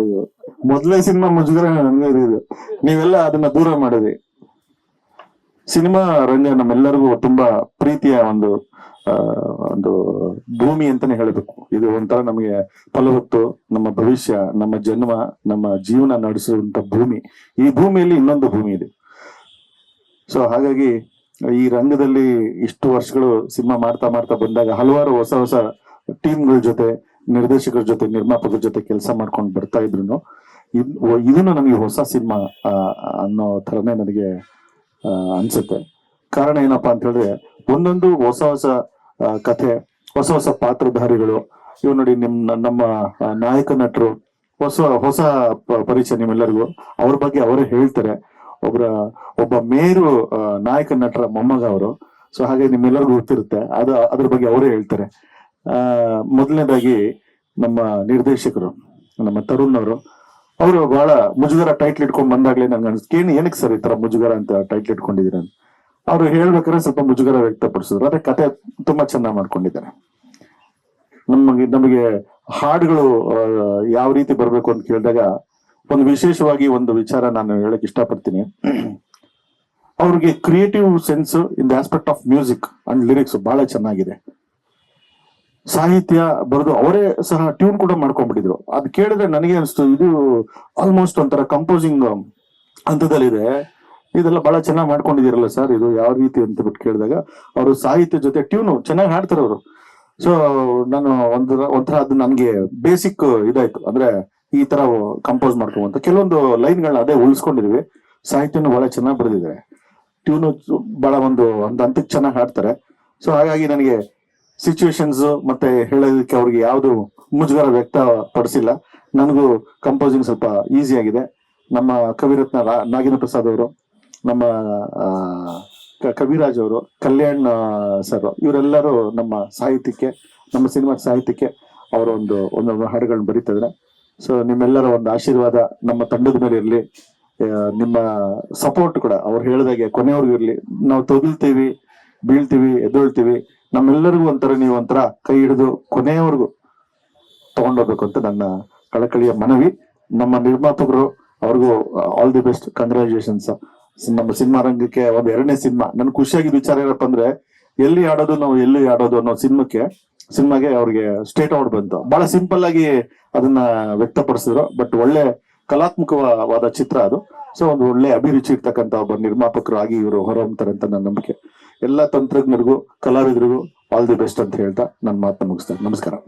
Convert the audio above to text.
ಅಯ್ಯೋ. ಮೊದಲೇ ಸಿನಿಮಾ ಮುಜುಗರ ನನಗೆ ಇದು ನೀವೆಲ್ಲ ಅದನ್ನ ದೂರ ಮಾಡಿದ್ರಿ. ಸಿನಿಮಾ ರಂಗ ನಮ್ಮೆಲ್ಲರಿಗೂ ತುಂಬಾ ಪ್ರೀತಿಯ ಒಂದು ಒಂದು ಭೂಮಿ ಅಂತಾನೆ ಹೇಳಬೇಕು. ಇದು ಒಂಥರ ನಮಗೆ ಫಲವತ್ತು, ನಮ್ಮ ಭವಿಷ್ಯ, ನಮ್ಮ ಜನ್ಮ, ನಮ್ಮ ಜೀವನ ನಡೆಸುವಂತ ಭೂಮಿ. ಈ ಭೂಮಿಯಲ್ಲಿ ಇನ್ನೊಂದು ಭೂಮಿ ಇದೆ. ಸೊ ಹಾಗಾಗಿ ಈ ರಂಗದಲ್ಲಿ ಇಷ್ಟು ವರ್ಷಗಳು ಸಿನಿಮಾ ಮಾಡ್ತಾ ಮಾಡ್ತಾ ಬಂದಾಗ ಹಲವಾರು ಹೊಸ ಹೊಸ ಟೀಮ್ಗಳ ಜೊತೆ ನಿರ್ದೇಶಕರ ಜೊತೆ, ನಿರ್ಮಾಪಕರ ಜೊತೆ ಕೆಲಸ ಮಾಡ್ಕೊಂಡು ಬರ್ತಾ ಇದ್ರು ಇದನ್ನು ನಮಗೆ ಹೊಸ ಸಿನಿಮಾ ಅನ್ನೋ ಥರನೇ ನನಗೆ ಅನ್ಸುತ್ತೆ. ಕಾರಣ ಏನಪ್ಪಾ ಅಂತ ಹೇಳಿದ್ರೆ ಒಂದೊಂದು ಹೊಸ ಹೊಸ ಕಥೆ, ಹೊಸ ಹೊಸ ಪಾತ್ರಧಾರಿಗಳು, ಇವ್ ನೋಡಿ ನಿಮ್ ನಮ್ಮ ನಾಯಕ ನಟರು, ಹೊಸ ಹೊಸ ಪರಿಚಯ ನಿಮ್ಮೆಲ್ಲರಿಗೂ, ಅವ್ರ ಬಗ್ಗೆ ಅವರೇ ಹೇಳ್ತಾರೆ. ಒಬ್ಬರ ಒಬ್ಬ ಮೇರು ನಾಯಕ ನಟರ ಮೊಮ್ಮಗ ಅವರು. ಸೊ ಹಾಗೆ ನಿಮ್ಮೆಲ್ಲರಿಗೂ ಗೊತ್ತಿರುತ್ತೆ. ಅದು, ಅದ್ರ ಬಗ್ಗೆ ಅವರೇ ಹೇಳ್ತಾರೆ. ಮೊದಲನೇದಾಗಿ ನಮ್ಮ ನಿರ್ದೇಶಕರು, ನಮ್ಮ ತರುಣ್ ಅವರು ಅವರು ಬಹಳ ಮುಜುಗರ ಟೈಟ್ಲ್ ಇಟ್ಕೊಂಡು ಬಂದಾಗಲೇ ನಂಗೆ ಅನ್ಸುತ್ತೆ ಏನು ಏನಕ್ಕೆ ಸರ್ ಈ ತರ ಮುಜುಗರ ಅಂತ ಟೈಟ್ಲ್ ಇಟ್ಕೊಂಡಿದ್ದೀರ ಅಂತ. ಅವ್ರು ಹೇಳ್ಬೇಕಾದ್ರೆ ಸ್ವಲ್ಪ ಮುಜುಗರ ವ್ಯಕ್ತಪಡಿಸಿದ್ರು ಅದೇ ಕತೆ ತುಂಬಾ ಚೆನ್ನಾಗಿ ಮಾಡ್ಕೊಂಡಿದ್ದಾರೆ. ನಮಗೆ ನಮಗೆ ಹಾಡುಗಳು ಯಾವ ರೀತಿ ಬರಬೇಕು ಅಂತ ಕೇಳಿದಾಗ ಒಂದು ವಿಶೇಷವಾಗಿ ಒಂದು ವಿಚಾರ ನಾನು ಹೇಳಕ್ ಇಷ್ಟಪಡ್ತೀನಿ. ಅವ್ರಿಗೆ creative sense in the aspect of music and lyrics ಬಹಳ ಚೆನ್ನಾಗಿದೆ. ಸಾಹಿತ್ಯ ಬರೆದು ಅವರೇ ಸಹ ಟ್ಯೂನ್ ಕೂಡ ಮಾಡ್ಕೊಂಡ್ಬಿಟ್ಟಿದ್ರು. ಅದ್ ಕೇಳಿದ್ರೆ ನನಗೆ ಅನಿಸ್ತು, ಇದು ಆಲ್ಮೋಸ್ಟ್ ಒಂಥರ ಕಂಪೋಸಿಂಗ್ ಹಂತದಲ್ಲಿದೆ. ಇದೆಲ್ಲ ಬಹಳ ಚೆನ್ನಾಗಿ ಮಾಡ್ಕೊಂಡಿದ್ದೀರಲ್ಲ ಸರ್ ಇದು ಯಾವ ರೀತಿ ಅಂತ ಬಿಟ್ಟು ಕೇಳಿದಾಗ, ಅವರು ಸಾಹಿತ್ಯ ಜೊತೆ ಟ್ಯೂನು ಚೆನ್ನಾಗಿ ಹಾಡ್ತಾರೆ ಅವರು. ಸೊ ನಾನು ಒಂಥರ ಒಂಥರ ಅದು ನನ್ಗೆ ಬೇಸಿಕ್ ಇದಾಯ್ತು. ಅಂದ್ರೆ ಈ ತರ ಕಂಪೋಸ್ ಮಾಡ್ಕೊಂಬಂತ ಕೆಲವೊಂದು ಲೈನ್ಗಳನ್ನ ಅದೇ ಉಳಿಸ್ಕೊಂಡಿದ್ವಿ. ಸಾಹಿತ್ಯನು ಬಹಳ ಚೆನ್ನಾಗಿ ಬರೆದಿದ್ದಾರೆ. ಟ್ಯೂನು ಬಹಳ ಒಂದು ಒಂದು ಹಂತಕ್ಕೆ ಚೆನ್ನಾಗಿ ಹಾಡ್ತಾರೆ. ಸೊ ಹಾಗಾಗಿ ನನಗೆ ಸಿಚುವೇಶನ್ಸ್ ಮತ್ತೆ ಹೇಳೋದಕ್ಕೆ ಅವ್ರಿಗೆ ಯಾವುದು ಮುಜುಗರ ವ್ಯಕ್ತ ಪಡಿಸಿಲ್ಲ ನನಗೂ ಕಂಪೋಸಿಂಗ್ ಸ್ವಲ್ಪ ಈಸಿ ಆಗಿದೆ. ನಮ್ಮ ಕವಿರತ್ನ ನಾಗೇಂದ್ರ ಪ್ರಸಾದ್ ಅವರು, ನಮ್ಮ ಕವಿರಾಜ್ ಅವರು, ಕಲ್ಯಾಣ್ ಸರ್ ಇವರೆಲ್ಲರೂ ನಮ್ಮ ಸಾಹಿತ್ಯಕ್ಕೆ, ನಮ್ಮ ಸಿನಿಮಾ ಸಾಹಿತ್ಯಕ್ಕೆ ಅವರ ಒಂದು, ಒಂದೊಂದು ಹಾಡುಗಳನ್ನ ಬರೀತಿದ್ರೆ ಸೊ ನಿಮ್ಮೆಲ್ಲರ ಒಂದು ಆಶೀರ್ವಾದ ನಮ್ಮ ತಂಡದ ಮೇಲೆ ಇರಲಿ. ನಿಮ್ಮ ಸಪೋರ್ಟ್ ಕೂಡ ಅವ್ರು ಹೇಳಿದಾಗೆ ಕೊನೆವರೆಗೂ ಇರಲಿ. ನಾವು ತೊಗಲ್ತೀವಿ ಬೀಳ್ತೀವಿ, ಎದ್ದೇಳ್ತೀವಿ. ನಮ್ಮೆಲ್ಲರಿಗೂ ಒಂಥರ ನೀವು ಒಂಥರ ಕೈ ಹಿಡಿದು ಕೊನೆಯವರೆಗೂ ತಗೊಂಡೋಗ್ಬೇಕು ಅಂತ ನನ್ನ ಕಳಕಳಿಯ ಮನವಿ. ನಮ್ಮ ನಿರ್ಮಾಪಕರು ಅವ್ರಿಗೂ ಆಲ್ ದಿ ಬೆಸ್ಟ್ ಕಂಗ್ರ್ಯಾಚುಲೇಷನ್ಸ್ ನಮ್ಮ ಸಿನಿಮಾ ರಂಗಕ್ಕೆ ಒಂದು ಎರಡನೇ ಸಿನಿಮಾ. ನನ್ ಖುಷಿಯಾಗಿ ವಿಚಾರ ಏನಪ್ಪ ಅಂದ್ರೆ, ಎಲ್ಲಿ ಆಡೋದು ನಾವು ಎಲ್ಲಿ ಆಡೋದು ಅನ್ನೋ ಸಿನಿಮಾಕ್ಕೆ, ಸಿನಿಮಾಗೆ ಅವ್ರಿಗೆ ಸ್ಟೇಟ್ ಅವಾರ್ಡ್ ಬಂತು. ಬಹಳ ಸಿಂಪಲ್ ಆಗಿ ಅದನ್ನ ವ್ಯಕ್ತಪಡಿಸಿದ್ರು ಬಟ್ ಒಳ್ಳೆ ಕಲಾತ್ಮಕವಾದ ಚಿತ್ರ ಅದು. ಸೊ ಒಂದು ಒಳ್ಳೆ ಅಭಿರುಚಿ ಇರ್ತಕ್ಕಂತ ಒಬ್ಬ ನಿರ್ಮಾಪಕರು ಆಗಿ ಇವರು ಹೊರಹೊಮ್ತಾರೆ ಅಂತ ನನ್ನ ನಂಬಿಕೆ. ಎಲ್ಲ ತಂತ್ರಜ್ಞರಿಗೂ ಕಲಾವಿದರಿಗೂ ಆಲ್ ದಿ ಬೆಸ್ಟ್ ಅಂತ ಹೇಳ್ತಾ ನನ್ನ ಮಾತನ್ನ ಮುಗಿಸ್ತೇನೆ ನಮಸ್ಕಾರ.